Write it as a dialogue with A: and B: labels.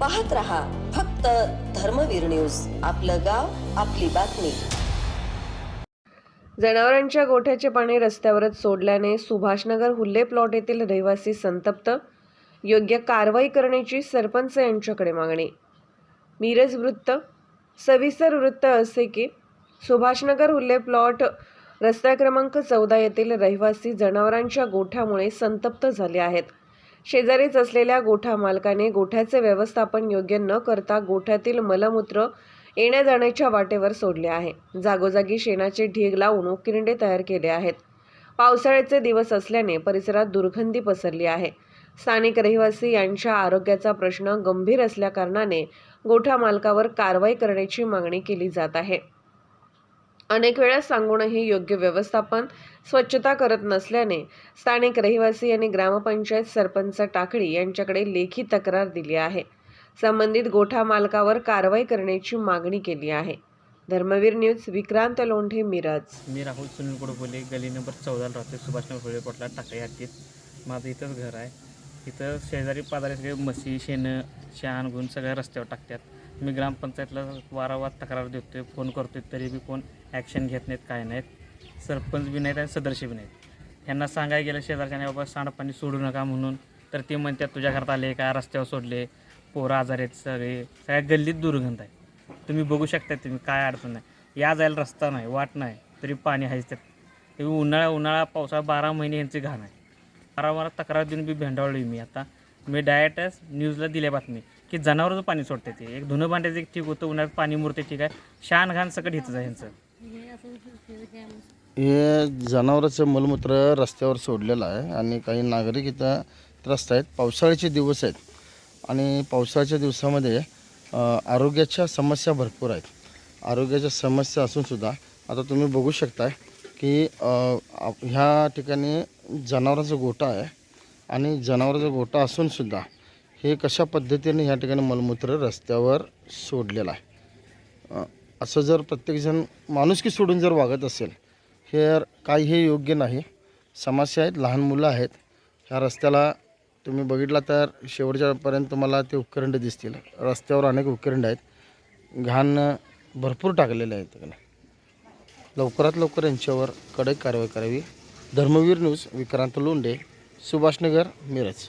A: पाहत रहा फक्त धर्मवीर न्यूज. आपलं गाव आपली बातमी.
B: जनावरांच्या गोठ्याचे पाणी रस्त्यावरच सोडल्याने सुभाषनगर हुल्ले प्लॉट येथील रहिवासी संतप्त. योग्य कारवाई करण्याची सरपंच यांच्याकडे मागणी. मिरज वृत्त. सविस्तर वृत्त असे की सुभाषनगर हुल्ले प्लॉट रस्ता क्रमांक चौदा येथील रहिवासी जनावरांच्या गोठ्यामुळे संतप्त झाले आहेत. शेजारीच असलेल्या गोठा मालकाने गोठ्याचे व्यवस्थापन योग्य न करता गोठ्यातील मलमूत्र येण्या जाण्याच्या वाटेवर सोडले आहे. जागोजागी शेणाचे ढीग लावून उकिरंडे तयार केले आहेत. पावसाळ्याचे दिवस असल्याने परिसरात दुर्गंधी पसरली आहे. स्थानिक रहिवासी यांच्या आरोग्याचा प्रश्न गंभीर असल्याकारणाने गोठा मालकावर कारवाई करण्याची मागणी केली जात आहे. अनेक वेळा सांगूनही योग्य व्यवस्थापन स्वच्छता करत नसल्याने स्थानिक रहिवासी आणि ग्रामपंचायत सरपंच टाकळी यांच्याकडे लेखी तक्रार दिली आहे. संबंधित गोठा मालकावर कारवाई करण्याची मागणी केली आहे. धर्मवीर न्यूज विक्रांत लोंढे मिरज.
C: मी राहुल सुनील कुडबोले गली नंबर चौदाला राहते सुभाषनगर फुले पोटला टाकळी हत्तीत माझं इथंच घर आहे. इथं शेजारी पाजारी सगळे म्हशी शेणं शान गुण सगळ्या रस्त्यावर टाकतात. मी ग्रामपंचायतला वारंवार तक्रार देतो आहे फोन करतोय तरी बी कोण ॲक्शन घेत नाहीत काय नाहीत. सरपंच बी नाहीत आणि सदस्य बी नाहीत. ह्यांना सांगायला गेलं शेजारच्याने बाबा सांडपाणी सोडू नका म्हणून. तर ते म्हणतात तुझ्या घरात आले का? रस्त्यावर सोडले. पोरं आजार आहेत सगळे. सगळ्या गल्लीत दुर्गंध आहे. तुम्ही बघू शकता तुम्ही काय अडचण नाही या जायला रस्ता नाही वाट नाही तरी पाणी आहेच त्यात. ते उन्हाळा उन्हाळा पावसाळा बारा महिने यांची घाण आहे. वारंवार तक्रार देऊन बी भेंडावली मी आता. मी डायरेक्टच न्यूजला दिल्या बातमी की जनावरचं पाणी सोडते ते. एक धुणं भांड्याचं एक ठीक होतं उन्हाळ्यात पाणी मुरते ठीक आहे. शान घाण सकट हिथंच आहे
D: हे जनावरांचं मलमूत्र रस्त्यावर सोडलेलं आहे आणि काही नागरिक इथं त्रस्त आहेत. पावसाळ्याचे दिवस आहेत आणि पावसाळ्याच्या दिवसामध्ये आरोग्याच्या समस्या भरपूर आहेत. आरोग्याच्या समस्या असूनसुद्धा आता तुम्ही बघू शकताय की ह्या ठिकाणी जनावरांचा गोठा आहे आणि जनावरांचा गोठा असूनसुद्धा हे कशा पद्धतीने ह्या ठिकाणी मलमूत्र रस्त्यावर सोडलेलं आहे? असं जर प्रत्येकजण माणुसकी सोडून जर वागत असेल हे काही हे योग्य नाही. समस्या आहेत लहान मुलं आहेत. ह्या रस्त्याला तुम्ही बघितला तर शेवटच्यापर्यंत तुम्हाला ते उपकरंड दिसतील. रस्त्यावर अनेक उपकरंड आहेत. घाण भरपूर टाकलेले आहेत. लवकरात लवकर यांच्यावर कडक कारवाई करावी. धर्मवीर न्यूज विक्रांत लोंडे सुभाषनगर मिरज.